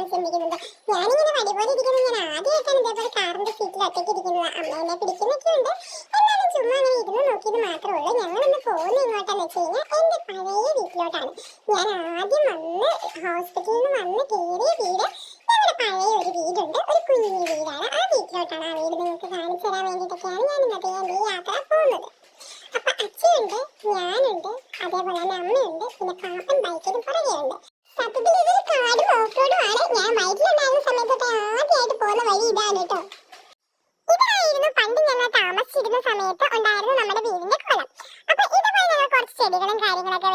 നിങ്ങൾ ചിന്തിക്കുന്നുണ്ട്. ഞാനിങ്ങനെ വടി പോലെ ഇരിക്കുന്നത് ഞാൻ ആദ്യമായിട്ടാണ് ഇതേപോലെ കാറിന്റെ സീറ്റിൽ ഒറ്റയ്ക്ക് ഇരിക്കുന്നത്. അമ്മേനെ പിടിക്കുന്നൊക്കെ ഉണ്ട് എന്നാലും ചുമ്മാ അങ്ങനെ ഇരുന്ന് നോക്കിയത് മാത്രമേ ഉള്ളൂ. ഞങ്ങളൊന്ന് പോകുന്ന ഇങ്ങോട്ടാന്ന് വെച്ച് കഴിഞ്ഞാൽ എന്റെ പഴയ വീട്ടിലോട്ടാണ്. ഞാൻ ആദ്യം വന്ന് ഹോസ്പിറ്റലിൽ നിന്ന് വന്ന് കയറിയ വീട് ഞങ്ങളുടെ പഴയ ഒരു വീടുണ്ട്. ഒരു കുഞ്ഞു വീടാണ്. ആ വീട്ടിലോട്ടാണ് ആ വീട് നിങ്ങൾക്ക്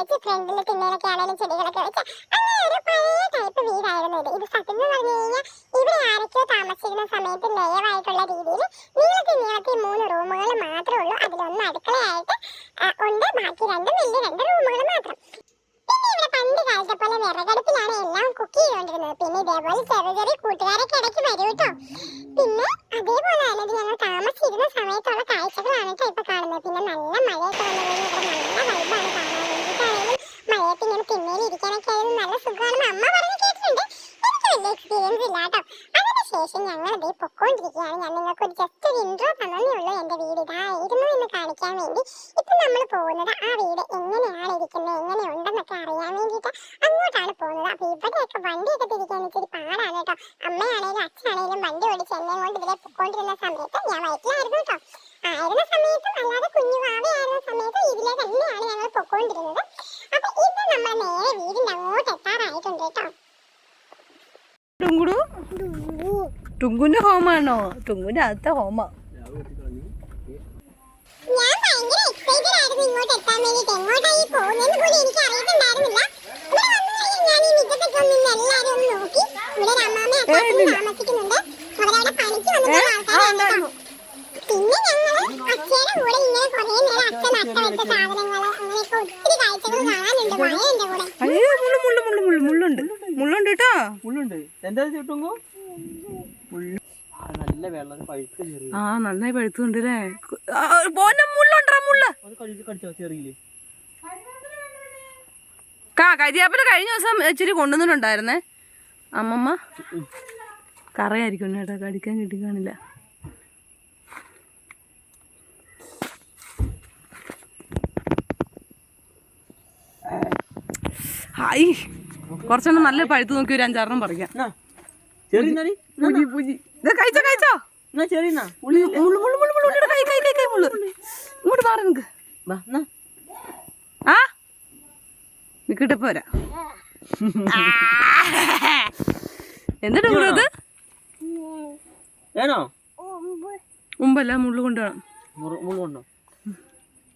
വെച്ച് ഫ്രണ്ടിൽ തിണ്ണയിലൊക്കെ ആണെങ്കിലും ചെടികളൊക്കെ വെച്ച് അങ്ങനെ പഴയ ടൈപ്പ് വീടായിരുന്നു ഇത്. ഇത് സത്യം എന്ന് പറഞ്ഞു കഴിഞ്ഞാൽ ഇവിടെ ആരൊക്കെയോ താമസിക്കുന്ന സമയത്ത് ലയവായിട്ടുള്ള രീതിയിൽ നീളത്തിൽ നീളത്തിൽ മൂന്ന് റൂമുകൾ മാത്രമേ ഉള്ളൂ. അതിലൊന്ന് അടുക്കളയായിട്ട് ഉണ്ട്. ബാക്കി രണ്ടും വലിയ രണ്ട് റൂമുകൾ മാത്രം. പിന്നെ ഇവിടെ പണ്ട് കാലത്തെ പോലെ വിറകടുപ്പിലാണ് എല്ലാം കുക്ക് ചെയ്തുകൊണ്ടിരുന്നത്. പിന്നെ ഇതേപോലെ ചെറിയ ചെറിയ കൂട്ടുകാരൊക്കെ ഇടയ്ക്ക് വരും കേട്ടോ. പിന്നെ അതേപോലെ തന്നെ ഇത് ഞങ്ങൾ താമസിച്ചിരുന്ന സമയത്തുള്ള കാഴ്ചകളാണ് കേട്ടോ ഇപ്പൊ കാണുന്നത്. പിന്നെ നല്ല മഴയൊക്കെ വന്നു കഴിഞ്ഞാൽ നല്ല വൈബാണ് കാണാൻ വേണ്ടിയിട്ടാണെങ്കിലും മഴയത്ത് ഇങ്ങനെ തിണ്ണയിൽ ഇരിക്കാനൊക്കെ ആയാലും നല്ല സുഖമാണെന്ന് അമ്മ പറഞ്ഞു കേട്ടിട്ടുണ്ട് എനിക്ക് വലിയ എക്സ്പീരിയൻസ് ഇല്ല കേട്ടോ അതിനുശേഷം ഞങ്ങൾ അതേ പൊക്കോണ്ടിരിക്കുകയാണ്. ഞാൻ നിങ്ങൾക്ക് ഒരു ജസ്റ്റ് ഒരു ഇൻട്രോ തന്നേ ഉള്ളൂ എന്റെ വീട്. ഇതായിരുന്നു എന്ന് കാണിക്കാൻ വേണ്ടി ഇപ്പൊ നമ്മൾ പോകുന്നത് ആ വീട് എങ്ങനെയാണ് ഇരിക്കുന്നത് എങ്ങനെയുണ്ടെന്നൊക്കെ അറിയാൻ വേണ്ടിയിട്ട് അങ്ങോട്ടാണ് പോകുന്നത്. അപ്പോൾ ഇവിടെയൊക്കെ വണ്ടിയൊക്കെ തിരിക്കാൻ ഇച്ചിരി പാടാണ് കേട്ടോ. അമ്മയാണേലും അച്ഛനാണേലും വണ്ടി ഓടിച്ച് എന്നെ കൊണ്ട് ഇവിടെ പൊക്കോണ്ടിരുന്ന സമയത്ത് ഞാൻ വയറ്റിലായിരുന്നു കേട്ടോ. ആയിരുന്ന സമയത്തും അല്ലാതെ കുഞ്ഞു വാവയായിരുന്ന സമയത്തും ഇതിലെ തന്നെയാണ് ഞങ്ങൾ പൊക്കോണ്ടിരുന്നത് അപ്പൊ ഇത് നമ്മൾ നേരെ വീടിന്റെ അങ്ങോട്ട് എത്താറായിട്ടുണ്ട് കേട്ടോ ടുങ്കുടു ടുങ്കുന്റെ ഹോമാണോ? ടുങ്കുന്റെ അടുത്ത ഹോമ. ഞാൻ ഭയങ്കര എക്സൈറ്റഡ് ആയിരുന്നു ഇങ്ങോട്ട് എത്താൻ വേണ്ടിട്ട്. എങ്ങോട്ടായി പോകുന്നതെന്ന് പോലും എനിക്ക് അറിയത്തുണ്ടായിരുന്നില്ല. ഇവിടെ വന്നു കഴിഞ്ഞാൽ ഞാൻ ഈ മുറ്റത്തൊക്കെ ഒന്ന് നിന്ന് എല്ലാവരും ഒന്ന് നോക്കി. ഇവിടെ ഒരു അമ്മാമ്മ താമസിക്കുന്നുണ്ട്. അവരവിടെ പണിക്ക് വന്നിട്ടുള്ള ആൾക്കാരാണ് പിന്നെ ഞങ്ങൾ അച്ഛയുടെ കൂടെ ഇങ്ങനെ കുറേ നേരം അച്ഛൻ നട്ട വെച്ച സാധനങ്ങൾ അങ്ങനെയൊക്കെ ഒത്തിരി കാഴ്ചകൾ കാണാനുണ്ട്. കൂടെ മുള്ളു മുള്ളു മുള്ളു മുള്ളുണ്ട്. മുള്ളുണ്ട് കേട്ടോ. മുള്ളുണ്ട്. എന്താ ആ നല്ല വെള്ളം പഴുത്ത ചെറിയ ആ നന്നായി പഴുത്തുണ്ട് അല്ലേ മുള്ളുണ്ടാ മുള്ളു. കാ കരിയാപ്പില കഴിഞ്ഞ ദിവസം ഇച്ചിരി കൊണ്ടുവന്നിട്ടുണ്ടായിരുന്നേ. അമ്മമ്മ കറയായിരിക്കും കേട്ടോ കടിക്കാൻ കിട്ടി കാണില്ല ഹായ്. കുറച്ചെണ്ണം നല്ല പഴുത്ത് നോക്കി ഒരു അഞ്ചാറെണ്ണം പറിക്കാം. ചെറിയ പുജി പൂജി കഴിച്ചോ കഴിച്ചോ. എന്നാ ചെറിയ മുള്ളു മുള്ളു മുള്ളു മുള്ളു കൈ കൈ കൈ കൈ മുള്ളു. ഇങ്ങോട്ട് മാറി നിക്ക് വാ എന്നാ ആ? നിക്കിട്ട് പോരാ. എന്നിട്ട് ഇത് വേണോ? മുമ്പല്ല മുള്ളു കൊണ്ടുവേണം മുള്ളു കൊണ്ടോ.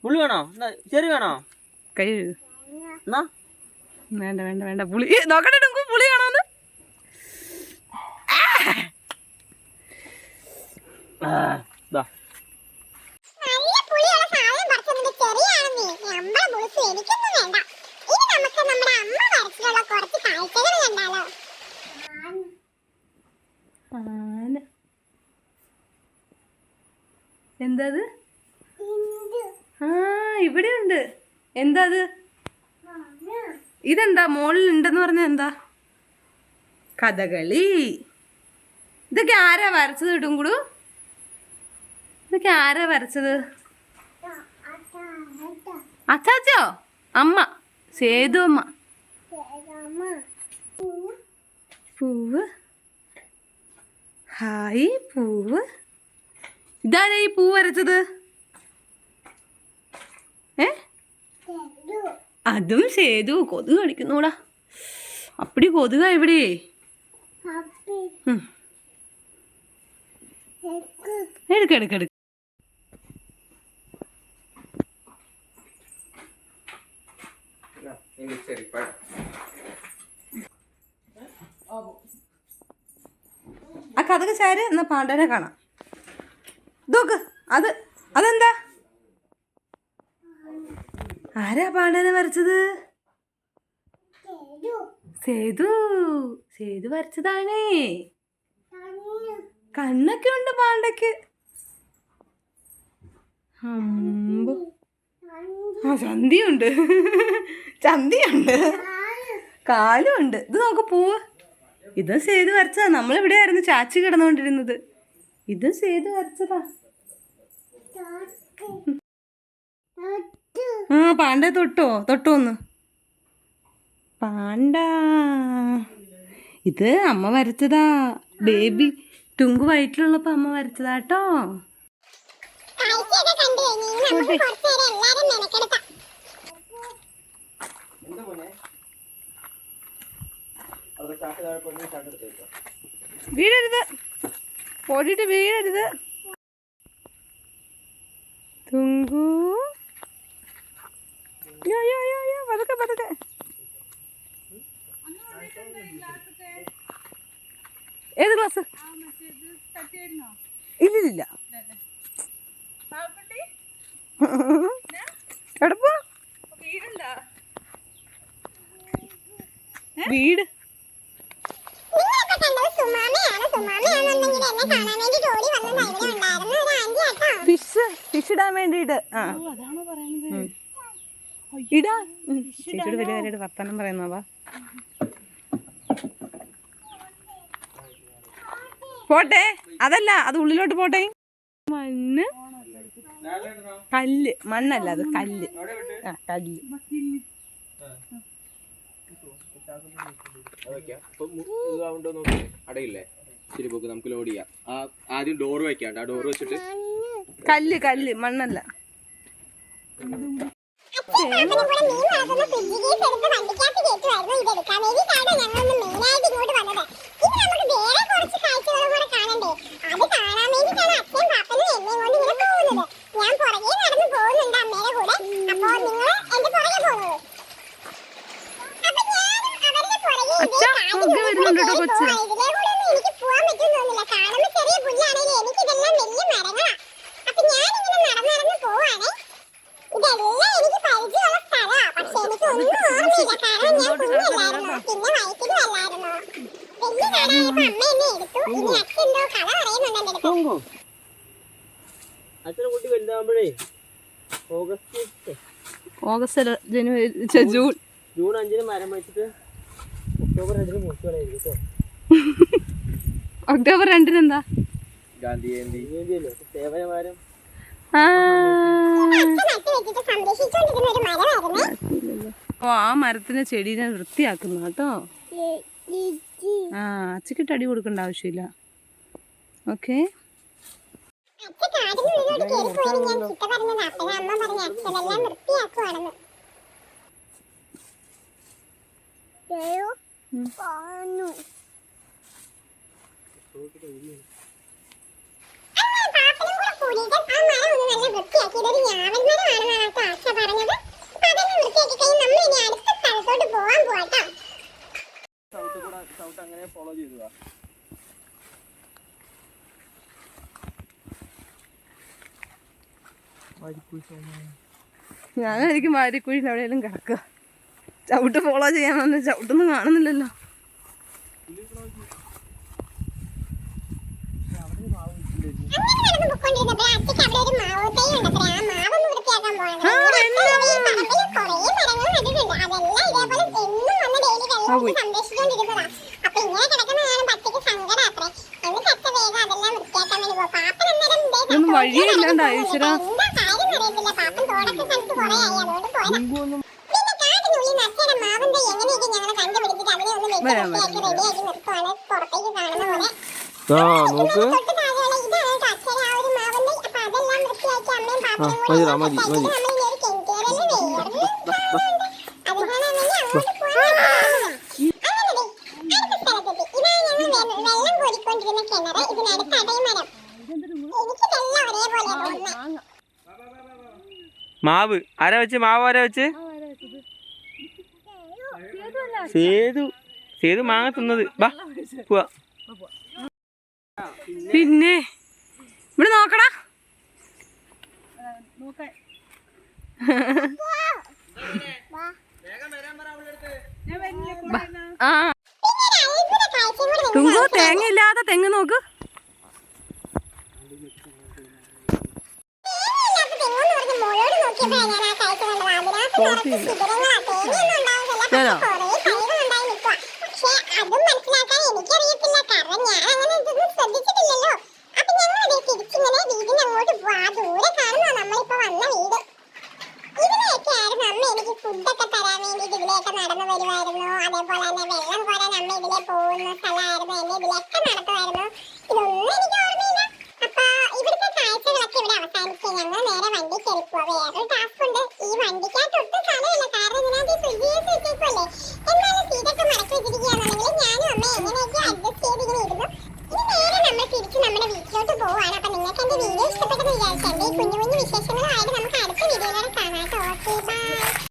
പുളി വേണോ? ചെറിയ വേണോ? കൈ എന്നാ വേണ്ട വേണ്ട വേണ്ട. പുളി നോക്കണ്ട നോക്കട്ടെ അത് ആ ഇവിടെ ഉണ്ട് എന്താ? അത് ഇതെന്താ? മോളിൽ ഉണ്ടെന്ന് പറഞ്ഞ എന്താ? കഥകളി. ഇതൊക്കെ ആരാ വരച്ചത് ഇടുങ്കുടു ഇതൊക്കെ ആരാ വരച്ചത്? അച്ചാച്ചോ? അമ്മ. സേതു അമ്മ. പൂവ്. ഹായ് പൂവ്. ഇതാരാ ഈ പൂ വരച്ചത്? ഏ? അതും സേതു. കൊതുക് കടിക്കുന്നൂടാ. അപ്പടി കൊതുക ഇവിടെ. എടുക്ക. എടുക്ക ആ കഥക ചാര് എന്നാ പാണ്ഡവനെ കാണാം. ഇതൊക്കെ അത് അതെന്താ? ആരാ പാണ്ഡവനെ വരച്ചത്? സേതു. സേതു വരച്ചതാണേ. കണ്ണൊക്കെ ഉണ്ട് പാണ്ടയ്ക്ക് അമ്പോ ആ ചന്തിയുണ്ട്. ചന്തിയുണ്ട്. കാലുമുണ്ട് ഇത് നോക്ക് പൂവ്. ഇത് സേതു വരച്ചതാ. നമ്മളിവിടെയായിരുന്നു ചാച്ചി കിടന്നുകൊണ്ടിരുന്നത്. ഇത് സേതു വരച്ചതാ. ആ പാണ്ട തൊട്ടോ? തൊട്ടോ ഒന്ന്. പാണ്ട ഇത് അമ്മ വരച്ചതാ. ബേബി ടുങ്കു വയറ്റിലുള്ളപ്പോൾ അമ്മ വരച്ചതാട്ടോ വീഴരുത്. പൊടിയിട്ട് വീഴരുത്. തുങ്കൂ. പതുക്കെ പതുക്കെ. ഏത് ക്ലാസ് ഇല്ലില്ല എവിടെ പോ വീട്? ഫിഷ് ഫിഷ് ഇടാൻ വേണ്ടിട്ട് ആ. ഇടാ. ചേച്ചിയോട് വലിയ പറയുന്നവാ പോട്ടെ. അതല്ല അത് ഉള്ളിലോട്ട് പോട്ടെ. മണ്ണ് കല്ല്. മണ്ണല്ല അത് കല്ല്. ആ കല്ല്. നമുക്ക് ലോഡ് ചെയ്യാം. ആ ആദ്യം ഡോർ വെക്കാണ്ട്. ആ ഡോർ വെച്ചിട്ട് കല്ല് കല്ല്. മണ്ണല്ല. മെയിനായിട്ട് ഇങ്ങോട്ട് വന്നത്. ദൂരെ വരുന്നുണ്ട് കേട്ടോ കൊച്ചു. ഓഗസ്റ്റ് ജനുവരി ജൂൺ. ജൂൺ അഞ്ചിന് മരം വെച്ചിട്ട് ഒക്ടോബർ രണ്ടിന് എന്താ ഓ ആ മരത്തിന്റെ ചെടീനെ വൃത്തിയാക്കുന്ന കേട്ടോ. ആ അച്ചക്കിട്ട് അടി കൊടുക്കേണ്ട ആവശ്യമില്ല. ഓക്കെ. പറഞ്ഞു അങ്ങനെ ഫോളോ ഞാൻ എവിടെയെങ്കിലും കിടക്കുക. ചവിട്ട് ഫോളോ ചെയ്യാന്ന് ചവിട്ടൊന്നും കാണുന്നില്ലല്ലോ. ഒന്നും വഴിയില്ലാണ്ട് ആ നോക്ക്. ആ മതി മതി മതി. മാവ്. ആരാ വെച്ച്? മാവ് ആരാ വെച്ച്? സേതു. സേതു മാങ്ങ തിന്നത്. വാ പോവാ. പിന്നെ ഇവിടെ നോക്കടാ. ആ. ഞങ്ങൾ നേരെ വണ്ടി കയറി പോവുക വേറൊരു